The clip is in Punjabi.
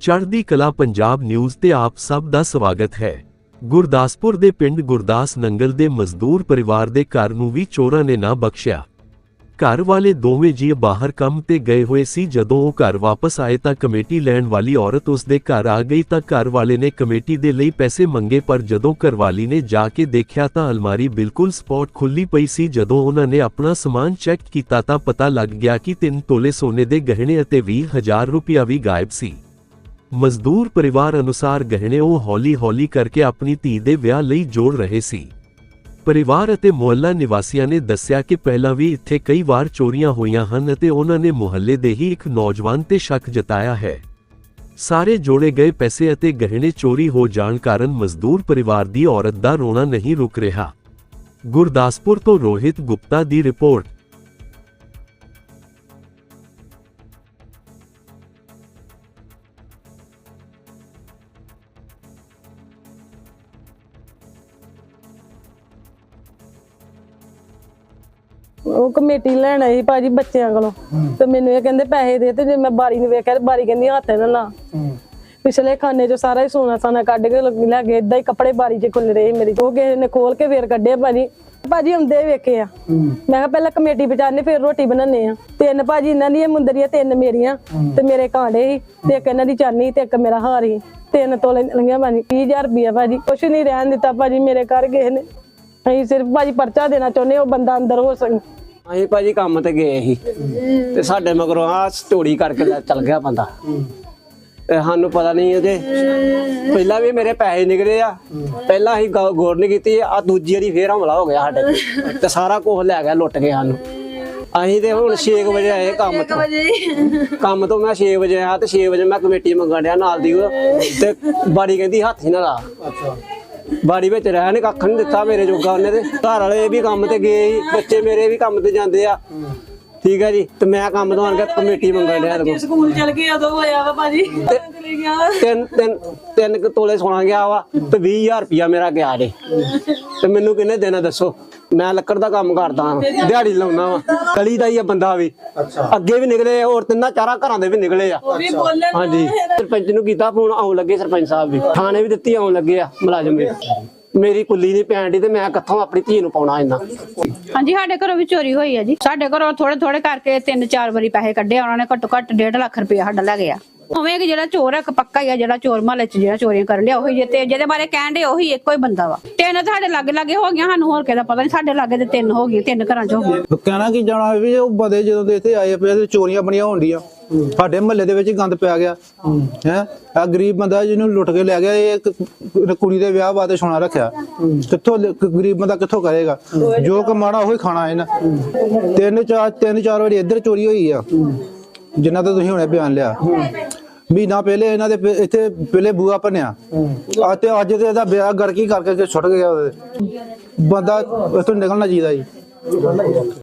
ਚੜ੍ਹਦੀ ਕਲਾ ਪੰਜਾਬ ਨਿਊਜ਼ ਤੇ ਆਪ ਸਭ ਦਾ ਸਵਾਗਤ ਹੈ। ਗੁਰਦਾਸਪੁਰ ਦੇ ਪਿੰਡ ਗੁਰਦਾਸ ਨੰਗਲ ਦੇ ਮਜ਼ਦੂਰ ਪਰਿਵਾਰ ਦੇ ਘਰ ਨੂੰ ਵੀ ਚੋਰਾਂ ਨੇ ਨਾ ਬਖਸ਼ਿਆ। ਘਰ ਵਾਲੇ ਦੋਵੇਂ ਜੀ ਬਾਹਰ ਕੰਮ ਤੇ ਗਏ ਹੋਏ ਸੀ। ਜਦੋਂ ਉਹ ਘਰ ਵਾਪਸ ਆਏ ਤਾਂ ਕਮੇਟੀ ਲੈਣ ਵਾਲੀ ਔਰਤ ਉਸ ਦੇ ਘਰ ਆ ਗਈ ਤਾਂ ਘਰ ਵਾਲੇ ਨੇ ਕਮੇਟੀ ਦੇ ਲਈ ਪੈਸੇ ਮੰਗੇ ਪਰ ਜਦੋਂ ਘਰਵਾਲੀ ਨੇ ਜਾ ਕੇ ਦੇਖਿਆ ਤਾਂ ਅਲਮਾਰੀ ਬਿਲਕੁਲ ਸਪੌਟ ਖੁੱਲੀ ਪਈ ਸੀ। ਜਦੋਂ ਉਹਨਾਂ ਨੇ ਆਪਣਾ ਸਮਾਨ ਚੈੱਕ ਕੀਤਾ ਤਾਂ ਪਤਾ ਲੱਗ ਗਿਆ ਕਿ 3 ਤੋਲੇ ਸੋਨੇ ਦੇ ਗਹਿਣੇ ਅਤੇ 20000 ਰੁਪਇਆ ਵੀ ਗਾਇਬ ਸੀ। ਮਜ਼ਦੂਰ ਪਰਿਵਾਰ ਅਨੁਸਾਰ ਗਹਿਣੇ ਉਹ ਹੌਲੀ-ਹੌਲੀ ਕਰਕੇ ਆਪਣੀ ਧੀ ਦੇ ਵਿਆਹ ਲਈ ਜੋੜ ਰਹੇ ਸੀ। ਪਰਿਵਾਰ ਅਤੇ ਮੁਹੱਲਾ ਨਿਵਾਸੀਆਂ ਨੇ ਦੱਸਿਆ ਕਿ ਪਹਿਲਾਂ ਵੀ ਇੱਥੇ ਕਈ ਵਾਰ ਚੋਰੀਆਂ ਹੋਈਆਂ ਹਨ ਅਤੇ ਉਹਨਾਂ ਨੇ ਮੁਹੱਲੇ ਦੇ ਹੀ ਇੱਕ ਨੌਜਵਾਨ ਤੇ ਸ਼ੱਕ ਜਤਾਇਆ ਹੈ। ਸਾਰੇ ਜੋੜੇ ਗਏ ਪੈਸੇ ਅਤੇ ਗਹਿਣੇ ਚੋਰੀ ਹੋ ਜਾਣ ਕਾਰਨ ਮਜ਼ਦੂਰ ਪਰਿਵਾਰ ਦੀ ਔਰਤ ਦਾ ਰੋਣਾ ਨਹੀਂ ਰੁਕ ਰਿਹਾ। ਗੁਰਦਾਸਪੁਰ ਤੋਂ ਰੋਹਿਤ ਗੁਪਤਾ ਦੀ ਰਿਪੋਰਟ। ਉਹ ਕਮੇਟੀ ਲੈਣ ਆਈ ਭਾਜੀ ਬੱਚਿਆਂ ਕੋਲੋਂ। ਤੇ ਮੈਨੂੰ ਇਹ ਕਹਿੰਦੇ ਪੈਸੇ ਦੇ ਤੇ ਜੇ ਮੈਂ ਬਾਰੀ ਨੂੰ ਵੇਖਿਆ ਤੇ ਬਾਰੀ ਕਹਿੰਦੀ ਹੱਥ ਇਹਨਾਂ ਲਾ ਪਿਛਲੇ ਖਾਨੇ ਚੋਂ ਸਾਰਾ ਹੀ ਸੋਨਾ ਸਾਨਾ ਕੱਢ ਕੇ ਲ- ਗਏ ਇਦਾਂ ਹੀ ਕੱਪੜੇ ਬਾਰੀ 'ਚ ਖੁੱਲ ਰਹੇ ਮੇਰੀ ਉਹ ਕਿਸੇ ਨੇ ਖੋਲ ਕੇ ਫੇਰ ਕੱਢੇ ਭਾਜੀ। ਭਾਜੀ ਹੁੰਦੇ ਵੇਖੇ ਆ। ਮੈਂ ਕਿਹਾ ਪਹਿਲਾਂ ਕਮੇਟੀ ਬਚਾਣੇ ਫਿਰ ਰੋਟੀ ਬਣਾਉਣੇ ਆ। ਤਿੰਨ ਭਾਜੀ ਇਹਨਾਂ ਦੀਆਂ ਮੁੰਦਰੀਆਂ ਤਿੰਨ ਮੇਰੀਆਂ ਤੇ ਮੇਰੇ ਕਾਂਡੇ ਸੀ ਤੇ ਇੱਕ ਇਹਨਾਂ ਦੀ ਚਾਨੀ ਤੇ ਇੱਕ ਮੇਰਾ ਹਾਰ ਸੀ। ਤਿੰਨ ਤੋਲੇ ਲੰਗਿਆ ਭਾਜੀ 20000 ਰੁਪਇਆ ਭਾਜੀ। ਕੁਛ ਨਹੀਂ ਰਹਿਣ ਦਿੱਤਾ ਭਾਜੀ ਮੇਰੇ ਘਰ ਗਏ ਨੇ। ਅਸੀਂ ਸਿਰਫ ਭਾਜੀ ਪਰਚਾ ਦੇਣਾ ਚਾਹੁੰਦੇ ਉਹ ਬੰਦਾ ਅੰਦਰ ਹੋ ਸਕੇ। ਅਸੀਂ ਭਾਜੀ ਕੰਮ ਤੇ ਗਏ ਸੀ। ਤੇ ਸਾਡੇ ਮਗਰੋਂ ਆ ਸਟੋਰੀ ਕਰਕੇ ਲੈ ਚੱਲ ਗਿਆ ਬੰਦਾ। ਤੇ ਸਾਨੂੰ ਪਤਾ ਨਹੀਂ ਉਹਦੇ। ਪਹਿਲਾਂ ਵੀ ਮੇਰੇ ਪੈਸੇ ਨਿਕਲੇ ਆ। ਪਹਿਲਾਂ ਅਸੀਂ ਗੌ- ਗੌਰ ਨਹੀਂ ਕੀਤੀ। ਆ ਦੂਜੀ ਵਾਰੀ ਫੇਰ ਹਮਲਾ ਹੋ ਗਿਆ ਸਾਡੇ ਤੇ। ਤੇ ਸਾਰਾ ਕੁਝ ਲੈ ਗਿਆ ਲੁੱਟ ਕੇ ਸਾਨੂੰ। ਅਸੀਂ ਤੇ ਹੁਣ 6 ਵਜੇ ਆਏ ਕੰਮ ਤੋਂ। ਕੰਮ ਤੋਂ ਮੈਂ 6 ਵਜੇ ਆਇਆ ਤੇ 6 ਵਜੇ ਮੈਂ ਕਮੇਟੀ ਮੰਗਣ ਡਿਆ ਨਾਲ ਦੀ। ਉਹ ਤੇ ਬਾੜੀ ਕਹਿੰਦੀ ਹੱਥ ਹੀ ਨਾ ਲਾ। ਬਾੜੀ ਵਿੱਚ ਰਹਿਣ, ਕੱਖ ਨਹੀਂ ਦਿੱਤਾ ਮੇਰੇ ਜੋਗਾ ਉਹਨੇ ਤੇ। ਘਰ ਵਾਲੇ ਵੀ ਕੰਮ ਤੇ ਗਏ ਸੀ, ਬੱਚੇ ਮੇਰੇ ਵੀ ਕੰਮ ਤੇ ਜਾਂਦੇ ਆ। ਠੀਕ ਹੈ ਜੀ ਤੇ ਮੈਂ ਕੰਮ ਤੋਂ ਆਣ ਕੇ ਕਮੇਟੀ ਮੰਗਣ ਡਿਆ ਦੇਖੋ ਸਕੂਲ ਚਲ ਕੇ ਉਦੋਂ ਹੋਇਆ ਵਾ ਭਾਜੀ। ਚਲੇ ਗਿਆ ਤਿੰਨ ਤਿੰਨ ਤਿੰਨ ਕੁ ਤੋਲੇ ਸੋਨਾ ਗਿਆ ਵਾ ਤੇ 20000 ਰੁਪਇਆ ਮੇਰਾ ਗਿਆ ਜੇ। ਤੇ ਮੈਨੂੰ ਕਿੰਨੇ ਦੇਣਾ ਦੱਸੋ? ਮੈਂ ਲੱਕੜ ਦਾ ਕੰਮ ਕਰਦਾ ਹਾਂ ਦਿਹਾੜੀ ਲਾਉਣਾ ਵਾ ਕਲੀ ਦਾ ਹੀ ਆ ਬੰਦਾ ਵੀ। ਅੱਗੇ ਵੀ ਨਿਕਲੇ ਔਰ ਤਿੰਨਾਂ ਚਾਰਾਂ ਘਰਾਂ ਦੇ ਵੀ ਨਿਕਲੇ ਆ। ਹਾਂਜੀ। ਸਰਪੰਚ ਨੂੰ ਕੀਤਾ ਫੋਨ ਆਉਣ ਲੱਗੇ ਸਰਪੰਚ ਸਾਹਿਬ ਵੀ। ਥਾਣੇ ਵੀ ਦਿੱਤੀ ਆਉਣ ਲੱਗੇ ਆ ਮੁਲਾਜ਼ਮ ਵੀ। ਮੇਰੀ ਕੁੱਲੀ ਨਹੀਂ ਪੈਣ ਦੀ ਤੇ ਮੈਂ ਕਿੱਥੋਂ ਆਪਣੀ ਧੀ ਨੂੰ ਪਾਉਣਾ ਇੰਨਾ? ਹਾਂਜੀ, ਸਾਡੇ ਘਰੋਂ ਵੀ ਚੋਰੀ ਹੋਈ ਹੈ ਜੀ। ਸਾਡੇ ਘਰੋਂ ਥੋੜੇ ਥੋੜੇ ਕਰਕੇ ਤਿੰਨ ਚਾਰ ਵਾਰੀ ਪੈਸੇ ਕੱਢੇ ਉਹਨਾਂ ਨੇ ਘੱਟੋ ਘੱਟ 1.5 ਲੱਖ ਰੁਪਇਆ ਸਾਡਾ ਲੈ ਗਿਆ। ਉਵੇਂ ਕਿ ਜਿਹੜਾ ਚੋਰ ਹੈ ਪੱਕਾ ਹੀ ਆ, ਜਿਹੜਾ ਚੋਰ ਮਹੱਲੇ 'ਚ ਜਿਹੜਾ ਚੋਰੀਆਂ ਕਰਨ ਲਿਆ ਉਹੀ ਜੇ ਤੇ ਜਿਹਦੇ ਬਾਰੇ ਕਹਿਣ ਦੇ ਉਹੀ ਇੱਕੋ ਹੀ ਬੰਦਾ ਵਾ। ਤਿੰਨ ਸਾਡੇ ਲਾਗੇ ਲਾਗੇ ਹੋ ਗਈਆਂ, ਸਾਨੂੰ ਹੋਰ ਕਿਹਦਾ ਪਤਾ ਨਹੀਂ ਸਾਡੇ ਲਾਗੇ ਤੇ ਤਿੰਨ ਹੋ ਗਈਆਂ, ਤਿੰਨ ਘਰਾਂ 'ਚ ਹੋ ਗਈਆਂ। ਕਹਿਣਾ ਕੀ ਜਾਣਾ ਵੀ ਉਹ ਬੰਦੇ ਜਦੋਂ ਦੇ ਇੱਥੇ ਆਏ ਪਏ ਤੇ ਚੋਰੀਆਂ ਬਣੀਆਂ ਹੋਣਡੀਆਂ। ਸਾਡੇ ਮਹੱਲੇ ਦੇ ਵਿੱਚ ਗੰਦ ਪਿਆ ਗਿਆ। ਹੈ? ਆ ਗਰੀਬ ਬੰਦਾ ਜਿਹਨੂੰ ਲੁੱਟ ਕੇ ਲੈ ਗਿਆ, ਇਹ ਇੱਕ ਕੁੜੀ ਦੇ ਵਿਆਹ ਵਾਸਤੇ ਸੋਨਾ ਰੱਖਿਆ। ਕਿੱਥੋਂ ਗਰੀਬ ਬੰਦਾ ਕਿੱਥੋਂ ਕਰੇਗਾ? ਜੋ ਕਮਾਣਾ ਉਹੀ ਖਾਣਾ ਇਹਨਾਂ। ਤਿੰਨ ਚਾਰ ਤਿੰਨ ਚਾਰ ਵਾਰੀ ਇੱਧਰ ਚੋਰੀ ਹੋਈ ਆ। ਜਿੰਨਾ ਤਾਂ ਤੁਸੀਂ ਹੁਣੇ ਬਿਆਨ ਲਿਆ। ਮਹੀਨਾ ਪਹਿਲੇ ਇਹਨਾਂ ਦੇ ਪ- ਇੱਥੇ ਪਹਿਲੇ ਬੂਆ ਭੰਨਿਆ। ਆ ਤੇ ਅੱਜ ਤੇ ਇਹਦਾ ਵਿਆਹ ਗੜਕੀ ਕਰਕੇ ਛੁੱਟ ਗਿਆ ਉਹਦੇ। ਬੰਦਾ ਇੱਥੋਂ ਨਿਕਲਣਾ ਚਾਹੀਦਾ ਜੀ।